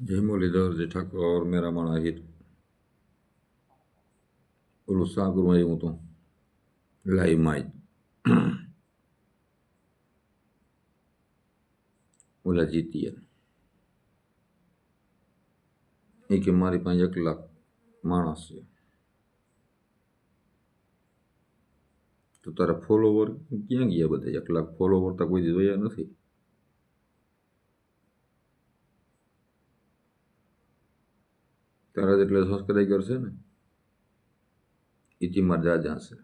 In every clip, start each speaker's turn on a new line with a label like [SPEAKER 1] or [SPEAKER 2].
[SPEAKER 1] જય મુરલીધરજી ઠાકોર મેરા માણા હિત ઓલું શા કરું આવ્યું હતું લાઈવમાં જ ઓલા જીતીએ એ કે મારી પાસે એક લાખ માણસ છે તો તારા ફોલોવર ક્યાં ગયા બધા એક લાખ ફોલોવર તો કોઈ જોયા નથી તારા એટલે સબસ્ક્રાઈબર કરશે ને એથી મરજા જાશે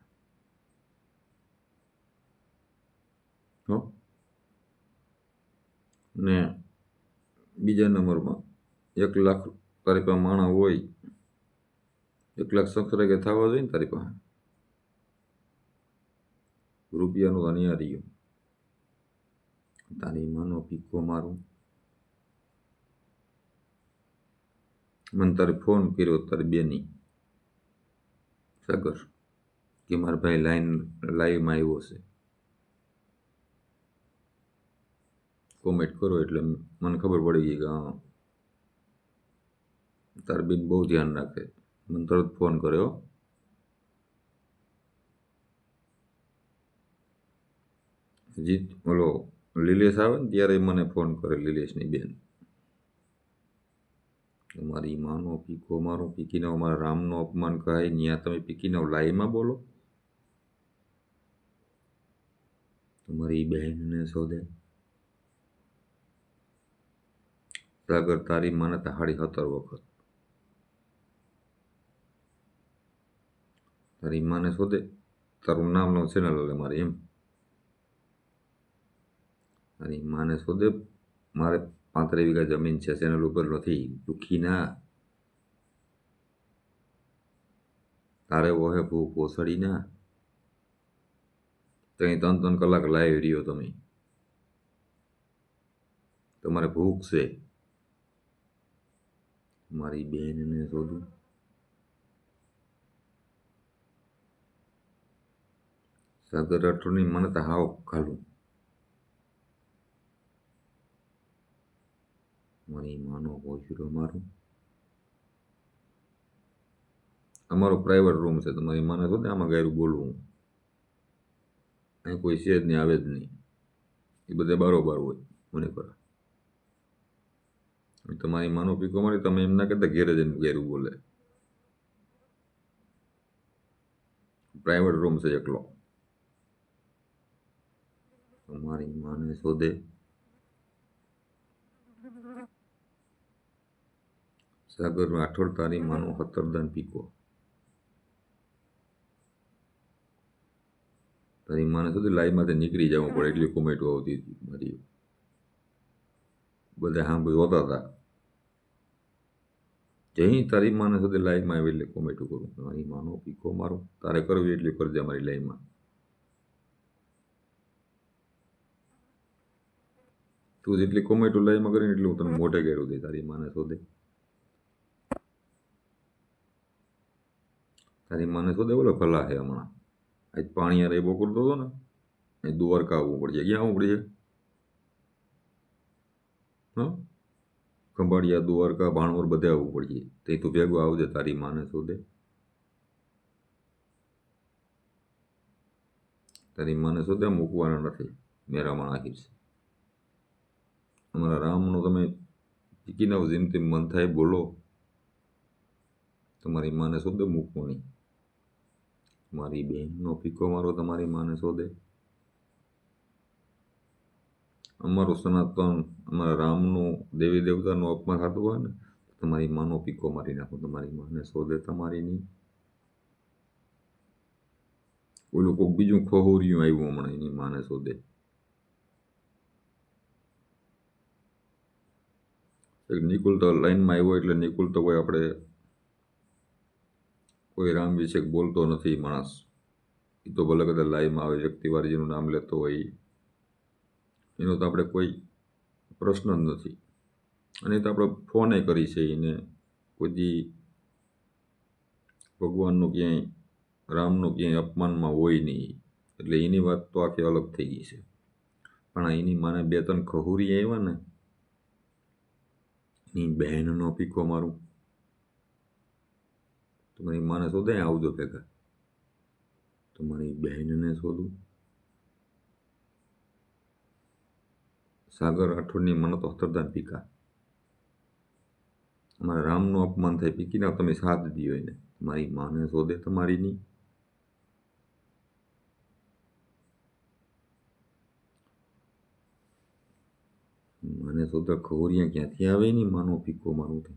[SPEAKER 1] હો? ને બીજા નંબરમાં એક લાખ તારી પાસે માણા હોય, એક લાખ સબસ્ક્રાઈબર થવા જોઈએ ને તારી પાસે. રૂપિયાનું અનિવાર્ય તારી માનો પીકો મારું. મને તારે ફોન કર્યો તારે બેની સાગર, કે મારા ભાઈ લાઈન, લાઈવમાં આવ્યો છે. કોમેન્ટ કરો એટલે મને ખબર પડી ગઈ કે, હા. તારી બેન બહુ ધ્યાન રાખે. મને તરત ફોન કર્યો. જીત, ઓલો, લીલેશ આવે ને ત્યારે મને ફોન કરે, લીલેશની બેન. તમારી માનો પીકો મારો પીકીને અમારા રામનો અપમાન કરાય ત્યાં તમે પીકીને લાઈમાં બોલો. તમારી બહેનને શોધે. સાગર તારી માને હાડી હતર વખત. તારી માને શોધે. તારું નામ નો ચેનલ લે મારે એમ. તારી માને શોધે. મારે પાંત્રીસ વીઘા જમીન છે ચેનલ ઉપર નથી દુઃખી ના તારે વહે ભૂખ પોસડી ના ત્યાં ત્રણ ત્રણ કલાક લાવી રહ્યો તમે તમારે ભૂખ છે મારી બહેનને શોધું સાગર રાઠોડની મને તો હાવ ખાલું મારી જોઈએ હોશરો અમારો. પ્રાઇવેટ રૂમ છે, તમારી માને તો આમાં ગાયરું બોલવું. અહીં કોઈ છે જ નહીં, આવે જ નહીં. એ બધે બારોબાર હોય, મને પર તમારી માનો પીકો મારી, તમે એમ ના કહેતા ઘેરે જઈને ગાયરું બોલે. પ્રાઇવેટ રૂમ છે એકલો. તમારી માને શોધે. સાગર રાઠોડ તારી માનો હતરદાન પીકો. તારી માને સુધી લાઈવમાંથી નીકળી જવું પડે, એટલી કોમેન્ટો આવતી હતી મારી. બધા સાંભળી હોતા હતા. જઈ તારી માને સુધી લાઈવમાં આવી એટલે કોમેન્ટો કરું. મારી માનો પીકો મારું. તારે કરવી એટલી કરજે મારી લાઈવમાં તું જેટલી કોમેન્ટો લાઈવમાં કરીને એટલું હું તને મોઢે કર્યું દે તારી માને શોધે તારી માને શોધે બોલો ભલા છે હમણાં. આજ પાણી યાર એ બપોર તો હતો ને. એ દ્વારકા આવવું પડશે. ક્યાં આવવું પડશે. હા? ખંભાળિયા દ્વારકા ભાણવર બધે આવવું પડશે. તે તું ભેગું આવજે, તારી માને શોધે તારી માને શોધે મૂકવાના નથી. મેરામાં આખી છે. અમારા રામનો તમે ચીકીના જેમ તેમ મન થાય બોલો. તમારી માને શોધે મૂકવાની. મારી બહેનનો પીકો મારો, તમારી માને શોધે. અમારું સનાતન, અમારા રામનું દેવી દેવતાનું અપમાન થતું હોય ને તમારી માનો પીકો મારી નાખો, તમારી માને શોધે તમારી નહીં ઓલું કોઈક બીજું ખોહુરિયું આવ્યું હમણાં એની માને શોધે. નિકુલ તો લાઈનમાં આવ્યો એટલે નિકુલ તો કોઈ આપણે કોઈ રામ વિશે બોલતો નથી માણસ. એ તો ભલે કદાચ લાઈવમાં આવે વ્યક્તિવાર જેનું નામ લેતો હોય એનો તો આપણે કોઈ પ્રશ્ન જ નથી. અને તો આપણે ફોને કરી છે એને. કોઈ ભગવાનનું ક્યાંય, રામનું ક્યાંય અપમાનમાં હોય નહીં. એટલે એની વાત તો આખી અલગ થઈ ગઈ છે. પણ એની માને બે ત્રણ ખહુરી આવ્યા ને, એની બહેનનો પીકો મારું. તમારી માને શોધે આવજો ભેગા. તો મારી બહેનને શોધું. સાગર રાઠોડની મને તો હતરદાન પીકા અમારા રામનું અપમાન થાય પીકીને તમે સાથ દીયો એને. મારી માને શોધે તમારી નહીં. મને શોધે ખોરિયા ક્યાંથી આવે નહીં, માનો પીકો મારું તે.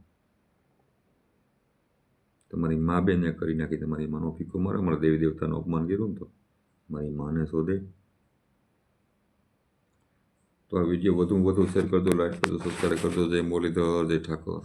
[SPEAKER 1] તમારી મા બેને કરી નાખી, તમારી માનો ફીકો મારે, અમારા દેવી દેવતાનું અપમાન કર્યું ને તો મારી માને શોધે. તો આ વીડિયો વધુ વધુ શેર કરજો લાઈક કરજો સબસ્ક્રાઈબ કરજો જય મોલીધર જય ઠાકોર.